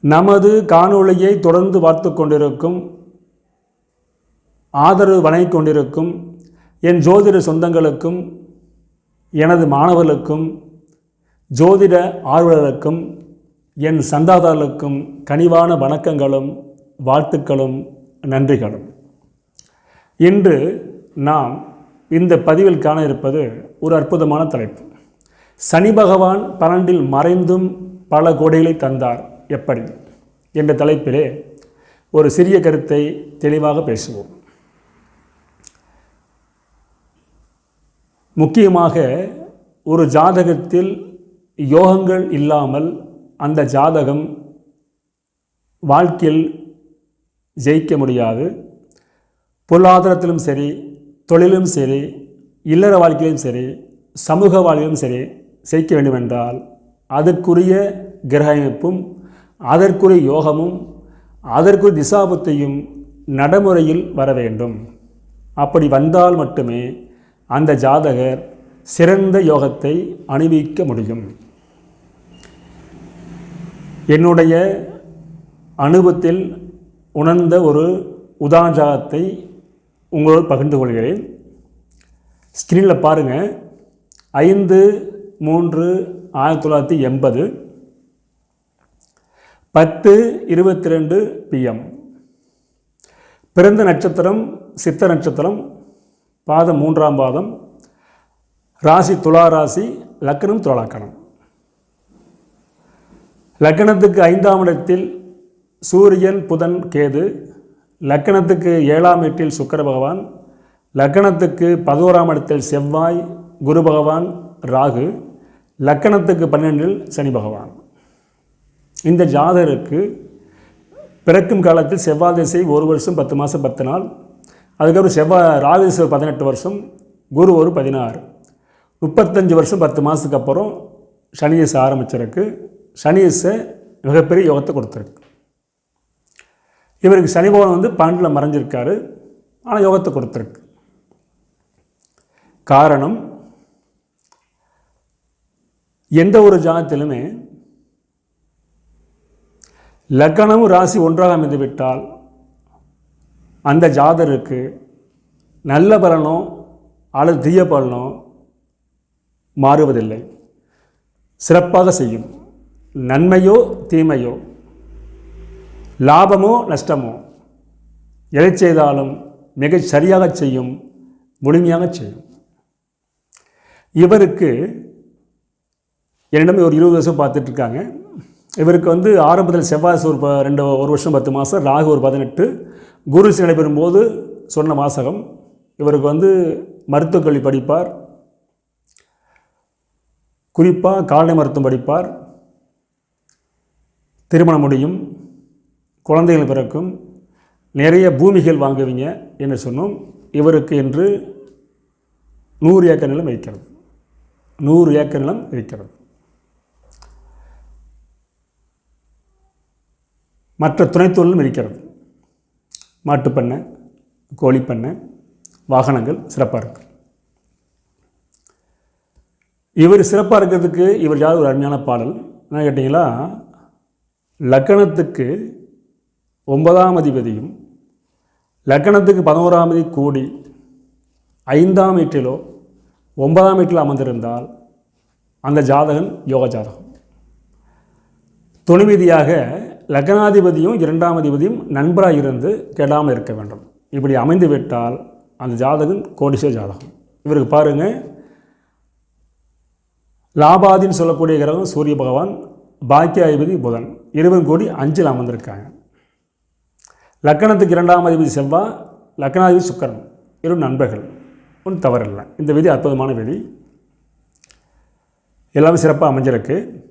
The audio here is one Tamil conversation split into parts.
நமது காணொளியை தொடர்ந்து பார்த்து கொண்டிருக்கும் ஆதரவு வணங்கிக் கொண்டிருக்கும் என் ஜோதிட சொந்தங்களுக்கும் எனது மாணவர்களுக்கும் ஜோதிட ஆர்வலருக்கும் என் சந்தாதாரர்களுக்கும் கனிவான வணக்கங்களும் வாழ்த்துக்களும் நன்றிகளும். இன்று நாம் இந்த பதிவில் காண இருப்பது ஒரு அற்புதமான தலைப்பு. சனி பகவான் பன்னெண்டில் மறைந்தும் பல கோடிகளை தந்தார். எப்படி? என்ற தலைப்பிலே ஒரு சிறிய கருத்தை தெளிவாக பேசுவோம். முக்கியமாக ஒரு ஜாதகத்தில் யோகங்கள் இல்லாமல் அந்த ஜாதகம் வாழ்க்கையில் ஜெயிக்க முடியாது. பொருளாதாரத்திலும் சரி தொழிலும் சரி இல்லற வாழ்க்கையிலும் சரி சமூக வாழ்க்கையிலும் சரி ஜெயிக்க வேண்டுமென்றால் அதற்குரிய கிரக அமைப்பும் அதற்குரிய யோகமும் அதற்குரிய திசாபத்தையும் நடைமுறையில் வர வேண்டும். அப்படி வந்தால் மட்டுமே அந்த ஜாதகர் சிறந்த யோகத்தை அனுபவிக்க முடியும். என்னுடைய அனுபவத்தில் உணர்ந்த ஒரு உதாரணத்தை உங்களோடு பகிர்ந்து கொள்கிறேன். ஸ்க்ரீனில் பாருங்கள் ஐந்து மூன்று ஆயிரத்தி தொள்ளாயிரத்தி எண்பது. பத்து இருபத்தி ரெண்டு பிஎம் பிறந்த நட்சத்திரம் சித்த நட்சத்திரம் பாதம் மூன்றாம் பாதம் ராசி துலா ராசி லக்னம் துலாக்கணம். லக்கணத்துக்கு ஐந்தாம் இடத்தில் சூரியன் புதன் கேது. லக்கணத்துக்கு ஏழாம் இடத்தில் சுக்கர பகவான். லக்கணத்துக்கு பதினோராம் இடத்தில் செவ்வாய் குரு பகவான் ராகு. லக்கணத்துக்கு பன்னெண்டில் சனி பகவான். இந்த ஜாதகருக்கு பிறக்கும் காலத்தில் செவ்வாய் திசை ஒரு வருஷம் பத்து மாதம் பத்து நாள் அதுக்கப்புறம் செவ்வாய் ராகு திசை பதினெட்டு வருஷம் குரு ஒரு பதினாறு. முப்பத்தஞ்சு வருஷம் பத்து மாதத்துக்கு அப்புறம் சனி திசை ஆரம்பிச்சிருக்கு. சனி திசை மிகப்பெரிய யோகத்தை கொடுத்துருக்கு. இவருக்கு சனி பகவான் வந்து பன்னெண்டில் மறைஞ்சிருக்காரு. ஆனால் யோகத்தை கொடுத்துருக்கு. காரணம் எந்த ஒரு ஜாதத்திலுமே லக்கணமும் ராசி ஒன்றாக அமைந்து விட்டால் அந்த ஜாதருக்கு நல்ல பலனோ அல்லது தீய பலனோ மாறுவதில்லை. சிறப்பாக செய்யும். நன்மையோ தீமையோ லாபமோ நஷ்டமோ எதை செய்தாலும் மிகச் சரியாக செய்யும் முழுமையாக செய்யும். இவருக்கு என்னிடம் ஒரு இருபது வருஷம் பார்த்துட்ருக்காங்க இவருக்கு வந்து ஆரம்பத்தில் செவ்வாய் ஒரு ரெண்டு ஒரு வருஷம் பத்து மாதம் ராகு ஒரு பதினெட்டு குருசி நடைபெறும் போது சொன்ன வாசகம் இவருக்கு வந்து மருத்துவக் கல்வி படிப்பார். குறிப்பாக கால்நடை மருத்துவம் படிப்பார். திருமணம் முடியும். குழந்தைகள் பிறக்கும். நிறைய பூமிகள் வாங்குவீங்க என்று சொன்னோம். இவருக்கு என்று நூறு ஏக்கர் நிலம் இருக்கிறது. நூறு ஏக்கர் நிலம் இருக்கிறது. மற்ற துணைத்தொழிலும் இருக்கிறது. மாட்டுப்பண்ணை கோழிப்பண்ணை வாகனங்கள் சிறப்பாக இருக்கு. இவர் சிறப்பாக இருக்கிறதுக்கு இவர் யார் ஒரு அருமையான பாடல்? என்ன கேட்டிங்களா? லக்கணத்துக்கு ஒன்பதாம் அதிபதியும் லக்கணத்துக்கு பதினோராம் அதி கூடி ஐந்தாம் வீட்டிலோ ஒன்பதாம் வீட்டில் அமர்ந்திருந்தால் அந்த ஜாதகன் யோக ஜாதகம் துணைவிதியாக லக்னாதிபதியும் இரண்டாம் அதிபதியும் நண்பராக இருந்து கெடாமல் இருக்க வேண்டும். இப்படி அமைந்து விட்டால் அந்த ஜாதகம் கோடிச ஜாதகம். இவருக்கு பாருங்கள் லாபாதின்னு சொல்லக்கூடிய கிரகம் சூரிய பகவான் பாக்கியாதிபதி புதன். இருவரும் கோடி அஞ்சில் அமர்ந்திருக்காங்க. லக்கணத்துக்கு இரண்டாம் அதிபதி செவ்வாய் லக்கணாதிபதி சுக்கரன். இரு நண்பர்கள். ஒன்றும் தவறில்லை. இந்த விதி அற்புதமான விதி. எல்லாமே சிறப்பாக அமைஞ்சிருக்கு.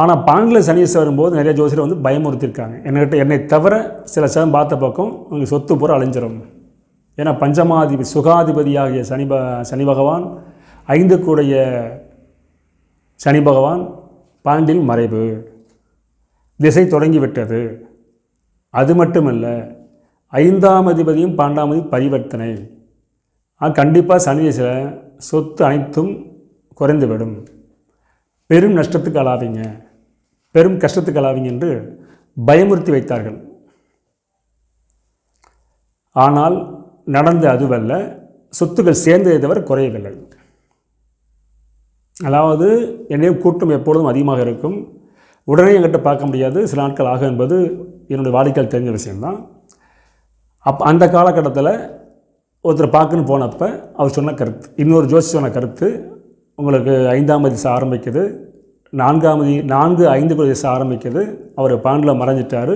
ஆனால் பாங்கில் சனீஸ் வரும்போது நிறைய ஜோசியர் வந்து பயமுறுத்திருக்காங்க என்கிட்ட என்னை தவிர சில சதம் பார்த்த பக்கம் உங்களுக்கு சொத்து பூரா அழிஞ்சிடும் ஏன்னா பஞ்சமாதிபதி சுகாதிபதியாகிய சனி ப சனி பகவான் ஐந்து கூடைய சனி பகவான் பாண்டில் மறைவு. திசை தொடங்கிவிட்டது. அது மட்டுமல்ல ஐந்தாம் அதிபதியும் பன்னெண்டாம் அதிபதி பரிவர்த்தனை. கண்டிப்பாக சனி திசையில் சொத்து அனைத்தும் குறைந்துவிடும். பெரும் நஷ்டத்துக்கு ஆளாவீங்க. பெரும் கஷ்டத்துக்கு ஆளாவீங்க என்று பயமுறுத்தி வைத்தார்கள். ஆனால் நடந்த அதுவல்ல சொத்துக்கள் சேர்ந்ததை தவிர குறையவில்லை. அதாவது என்னைய கூட்டம் எப்பொழுதும் அதிகமாக இருக்கும். உடனே என்கிட்ட பார்க்க முடியாது. சில நாட்கள் ஆகும் என்பது என்னுடைய வாடிக்கையால் தெரிஞ்ச விஷயம்தான். அப் அந்த காலகட்டத்தில் ஒருத்தர் பார்க்குன்னு போனப்போ அவர் சொன்ன கருத்து இன்னொரு ஜோசி சொன்ன கருத்து உங்களுக்கு ஐந்தாம் திசை ஆரம்பிக்குது. நான்காம் நான்கு ஐந்து குழு திசை ஆரம்பிக்கிறது. அவர் பாண்டில் மறைஞ்சிட்டார்.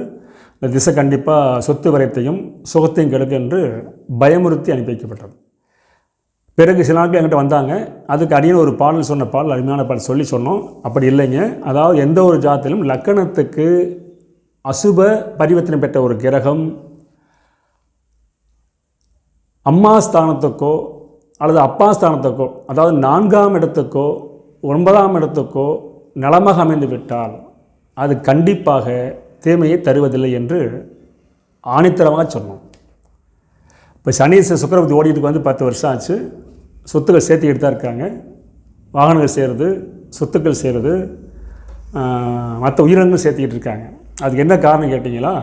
இந்த திசை கண்டிப்பாக சொத்து வரையத்தையும் சுகத்தையும் கெடுக்கு என்று பயமுறுத்தி அனுப்பி வைக்கப்பட்டது. பிறகு சில நாட்கள் என்கிட்ட வந்தாங்க. அதுக்கு அடியில் ஒரு பாடல் சொன்ன பாடல் அருமையான பாடல் சொல்லி சொன்னோம். அப்படி இல்லைங்க. அதாவது எந்த ஒரு ஜாத்திலும் லக்கணத்துக்கு அசுப பரிவர்த்தனை பெற்ற ஒரு கிரகம் அம்மா ஸ்தானத்துக்கோ அல்லது அப்பா ஸ்தானத்துக்கோ அதாவது நான்காம் இடத்துக்கோ ஒன்பதாம் இடத்துக்கோ நலமாக அமைந்து விட்டால் அது கண்டிப்பாக தீமையை தருவதில்லை என்று ஆணித்தரமாக சொன்னோம். இப்போ சனி சுக்கரவர்த்தி ஓடிட்டு வந்து பத்து வருஷம் ஆச்சு. சொத்துக்கள் சேர்த்துக்கிட்டு தான் இருக்காங்க. வாகனங்கள் செய்கிறது சொத்துக்கள் செய்கிறது மற்ற உயிரினங்கள் சேர்த்துக்கிட்டு இருக்காங்க. அதுக்கு என்ன காரணம் கேட்டிங்களா?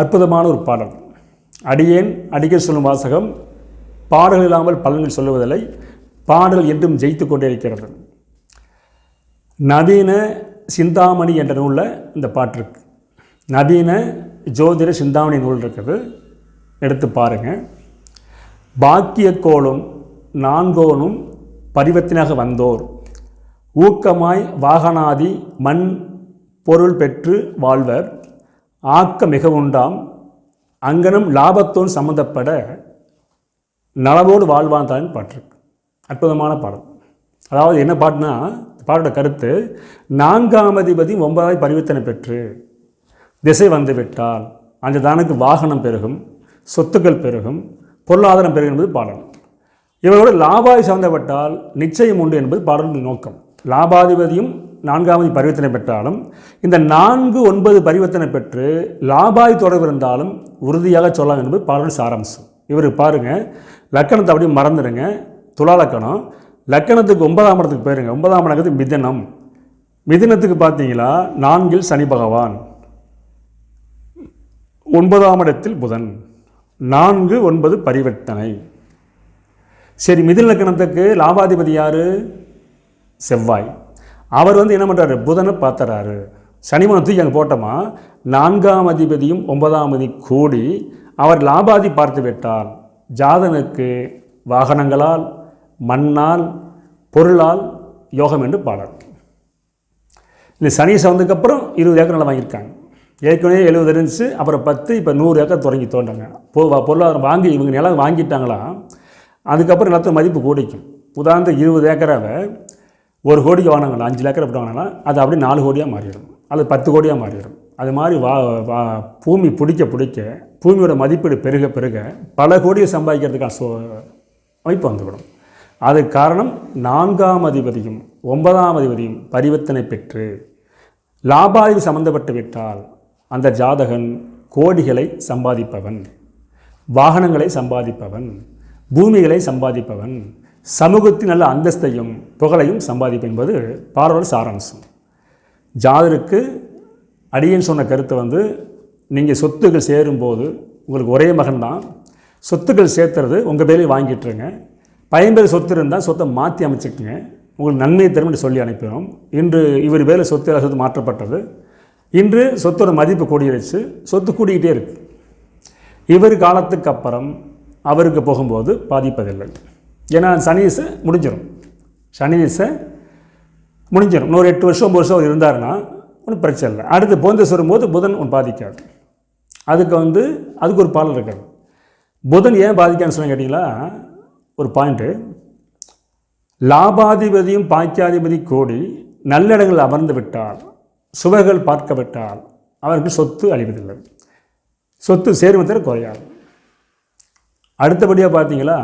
அற்புதமான ஒரு பாடல். அடியேன் அடிக்க சொல்லும் வாசகம் பாடல் இல்லாமல் பலன்கள் சொல்லுவதில்லை. பாடல் என்றும் ஜெயித்து கொண்டே இருக்கிறது. நவீன சிந்தாமணி என்ற நூலில் இந்த பாட்டு இருக்கு நவீன ஜோதிட சிந்தாமணி நூல் இருக்குது. எடுத்து பாருங்கள் பாக்கியக்கோளும் நான்கோனும் பரிவர்த்தனாக வந்தோர். ஊக்கமாய் வாகனாதி மண் பொருள் பெற்று வாழ்வர். ஆக்க மிக உண்டாம் அங்கனம் லாபத்தோடு சம்மந்தப்பட நலவோடு வாழ்வான் தான் பாட்டிருக்கு. அற்புதமான பாடல். அதாவது என்ன பாட்டுனா பாடோட கருத்து நான்காம் அதிபதி ஒன்பதாவது பரிவர்த்தனை பெற்று திசை வந்துவிட்டால் அந்த தானுக்கு வாகனம் பெருகும் சொத்துக்கள் பெருகும் பொருளாதாரம் பெருகும் என்பது பாடல். இவரோடு லாபாதி சம்பந்தப்பட்டால் நிச்சயம் உண்டு என்பது பாடலின் நோக்கம். லாபாதிபதியும் நான்காவது பரிவர்த்தனை பெற்றாலும் இந்த நான்கு ஒன்பது பரிவர்த்தனை பெற்று லாபாய் தொடர்பு இருந்தாலும் உறுதியாக சொல்லலாம் என்பது பாடல் சாராம்சம். இவர் பாருங்கள் லக்கணத்தை அப்படியே மறந்துடுங்க துலா லக்கணம் லக்கணத்துக்கு ஒன்பதாம் இடத்துக்கு போயிருங்க. ஒன்பதாம் இடத்துக்கு மிதனம். மிதனத்துக்கு பார்த்தீங்களா? நான்கில் சனி பகவான். ஒன்பதாம் இடத்தில் புதன். நான்கு ஒன்பது பரிவர்த்தனை. சரி மிதில் லக்கணத்துக்கு லாபாதிபதி யார்? செவ்வாய். அவர் வந்து என்ன பண்ணுறாரு புதனை பார்த்துறாரு. சனிமனை தூக்கி அங்கே போட்டோமா? நான்காம் அதிபதியும் ஒன்பதாம் அதி கூடி அவர் லாபாதி பார்த்து விட்டார். ஜாதனுக்கு வாகனங்களால் மண்ணால் பொருளால் யோகம் என்று பாடல். இந்த சனி சவந்ததுக்கப்புறம் இருபது ஏக்கர் நிலம் வாங்கியிருக்காங்க. ஏற்கனவே எழுபது இருந்துச்சு அப்புறம் பத்து இப்போ நூறு ஏக்கர் தொடங்கி தோண்டாங்க பொ பொருளாதாரம் வாங்கி இவங்க நிலம் வாங்கிட்டாங்களா அதுக்கப்புறம் நிலத்து மதிப்பு கூடிக்கும். உதாரணத்துக்கு இருபது ஏக்கராவை ஒரு கோடிக்கு வாங்கினாங்களா அஞ்சு ஏக்கரை போட்டு வாங்கினாங்களா அது அப்படியே நாலு கோடியாக மாறிடும். அது பத்து கோடியாக மாறிடும். அது மாதிரி வா வா பூமி பிடிக்க பிடிக்க பூமியோட மதிப்பீடு பெருக பெருக பல கோடியை சம்பாதிக்கிறதுக்கான சோ அமைப்பு வந்துவிடும். அது காரணம் நான்காம் அதிபதியும் ஒன்பதாம் அதிபதியும் பரிவர்த்தனை பெற்று லாபாதிபதி சம்பந்தப்பட்டு விட்டால் அந்த ஜாதகன் கோடிகளை சம்பாதிப்பவன் வாகனங்களை சம்பாதிப்பவன் பூமிகளை சம்பாதிப்பவன் சமூகத்தின் நல்ல அந்தஸ்தையும் புகழையும் சம்பாதிப்பு என்பது பார்வல் சாராம்சம். ஜாதருக்கு அடியன் சொன்ன கருத்தை வந்து நீங்கள் சொத்துக்கள் சேரும்போது உங்களுக்கு ஒரே மகன் தான் சொத்துக்கள் சேர்த்துறது உங்கள் பேரையும் வாங்கிட்டுருங்க. பயன்பெற சொத்து இருந்தால் சொத்தை மாற்றி அமைச்சுக்கங்க. உங்களுக்கு நன்மை தரும் என்று சொல்லி அனுப்பினோம். இன்று இவர் பேரில் சொத்து சொத்து மாற்றப்பட்டது. இன்று சொத்தோட மதிப்பு கூடியிருச்சு சொத்து கூடிக்கிட்டே இருக்குது இவர் காலத்துக்கு அப்புறம் அவருக்கு போகும்போது பாதிப்பதில்லை. ஏன்னா சனி திசை முடிஞ்சிடும் சனி திசை முடிஞ்சிடும் இன்னொரு எட்டு வருஷம் ஒம்பது வருஷம் அவர் இருந்தாருன்னா ஒன்றும் பிரச்சனை இல்லை. அடுத்து புதன் வரும்போது புதன் ஒன்று பாதிக்காது. அதுக்கு வந்து அதுக்கு ஒரு பாடல் இருக்காது புதன் ஏன் பாதிக்கான்னு சொன்ன கேட்டிங்களா? ஒரு பாயிண்ட்டு லாபாதிபதியும் பாக்கியாதிபதி கோடி நல்லிடங்கள் அமர்ந்து விட்டால் சுவர்கள் பார்க்கப்பட்டால் அவருக்கு சொத்து அழிவதில்லை. சொத்து சேர்மத்தில் குறையாது. அடுத்தபடியாக பார்த்தீங்களா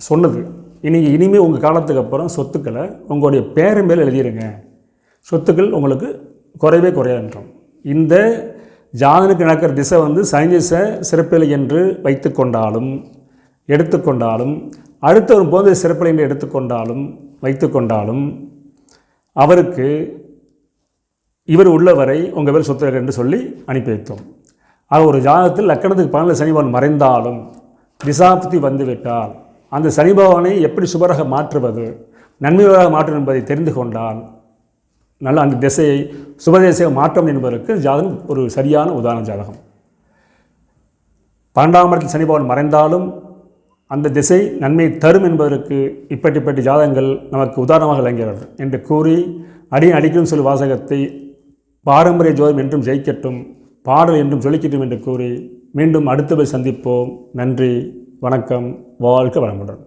சொன்னது. இனி இனிமேல் உங்கள் காலத்துக்கு அப்புறம் சொத்துக்களை உங்களுடைய பேரன் மேல் எழுதிடுங்க சொத்துக்கள் உங்களுக்கு குறைவே குறையாதுன்றோம் இந்த ஜாதனுக்கு நடக்கிற திசை வந்து சைனீஸ சிறப்பில்லை என்று வைத்து கொண்டாலும் எடுத்துக்கொண்டாலும் அடுத்தவன் போது சிறப்பில்லை எடுத்துக்கொண்டாலும் வைத்துக்கொண்டாலும் அவருக்கு இவர் உள்ளவரை உங்கள் பேர் சொத்து என்று சொல்லி அனுப்பி வைத்தோம். ஆக ஒரு ஜாதகத்தில் லக்கணத்துக்கு பலனில் சனிபவன் மறைந்தாலும் திசாபுத்தி வந்துவிட்டால் அந்த சனிபவனை எப்படி சுபராக மாற்றுவது நன்மையாக மாற்றும் என்பதை தெரிந்து கொண்டால் நல்ல அந்த திசையை சுபதேசையை மாற்றம் என்பதற்கு ஜாதகம் ஒரு சரியான உதாரண ஜாதகம். பன்னெண்டாம் இடத்தில் சனிபவன் மறைந்தாலும் அந்த திசை நன்மை தரும் என்பதற்கு இப்பட்டிப்பட்டி ஜாதகங்கள் நமக்கு உதாரணமாக விளங்குகிறது என்று கூறி அடி அடிக்கும் சொல் வாசகத்தை பாரம்பரிய ஜோதம் என்றும் ஜெயிக்கட்டும் பாடல் என்றும் சொல்லிக்கட்டும் என்று கூறி மீண்டும் அடுத்தவை சந்திப்போம். நன்றி வணக்கம் வாழ்க வளமுடன்.